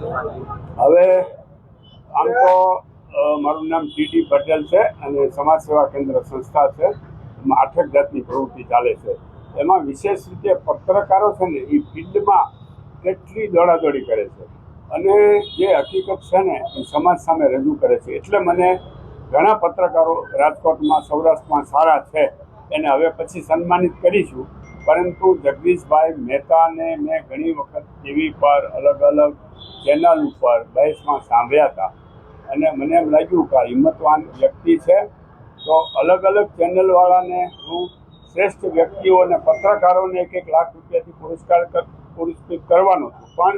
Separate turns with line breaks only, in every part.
હવે આમ તો મારું નામ ટીટી પટેલ છે અને સમાજ સેવા કેન્દ્ર સંસ્થા છે. એમાં આઠેક જાતની પ્રવૃત્તિ ચાલે છે. એમાં વિશેષ રીતે પત્રકારો છે ને એ ફિલ્ડમાં કેટલી દોડાદોડી કરે છે. અને જે હકીકત છે ને, એ સમાજ સામે રજૂ કરે છે. એટલે મને ઘણા પત્રકારો રાજકોટમાં, સૌરાષ્ટ્રમાં સારા છે. એને હવે પછી સન્માનિત કરીશું. પરંતુ જગદીશભાઈ મહેતાને મેં ઘણી વખત ટીવી પર અલગ અલગ ચેનલ ઉપર બહેસમાં સાંભળ્યા હતા. અને મને એમ લાગ્યું કે હિંમતવાન વ્યક્તિ છે. તો અલગ અલગ ચેનલવાળાને હું શ્રેષ્ઠ વ્યક્તિઓ અને પત્રકારોને એક એક લાખ રૂપિયાથી પુરસ્કાર પુરસ્કૃત કરવાનો છું. પણ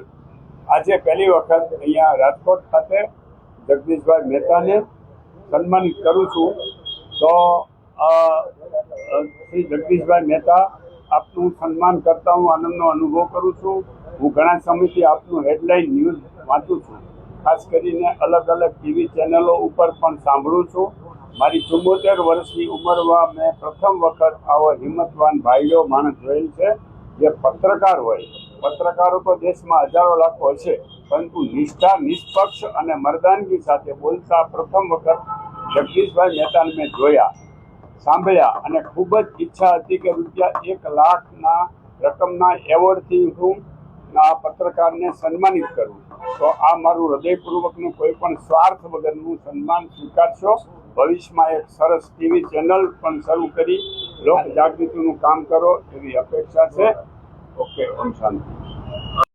આજે પહેલી વખત અહીંયા રાજકોટ ખાતે જગદીશભાઈ મહેતાને સન્માનિત કરું છું. તો શ્રી જગદીશભાઈ મહેતા આપનું સન્માન કરતા હું આનંદનો અનુભવ કરું છું. હું ઘણા સમયથી આપનું હેડલાઇન ન્યૂઝ વાંચું છું. ખાસ કરીને અલગ અલગ ટીવી ચેનલો ઉપર પણ સાંભળું છું. મારી ચુમ્મોતેર વર્ષની ઉંમરમાં મેં પ્રથમ વખત આવો હિંમતવાન ભાઈઓ માણસ જોયેલ છે, જે પત્રકાર હોય. પત્રકારો તો દેશમાં હજારો લાખો હશે, પરંતુ નિષ્ઠા, નિષ્પક્ષ અને મર્દાનગી સાથે બોલતા પ્રથમ વખત જગદીશભાઈ મહેતાને મેં જોયા, સાંભળ્યા અને ખૂબ જ ઈચ્છા હતી કે રૂપિયા એક લાખના રકમના એવોર્ડથી હું આ પત્રકારને સન્માનિત કરું. તો આ મારું હૃદયપૂર્વકનું કોઈ પણ સ્વાર્થ વગરનું સન્માન સ્વીકારશો. ભવિષ્યમાં એક સરસ ટીવી ચેનલ પણ શરૂ કરી લોક જાગૃતિનું કામ કરો એવી અપેક્ષા છે. ઓકે, ઓમ શાંતિ.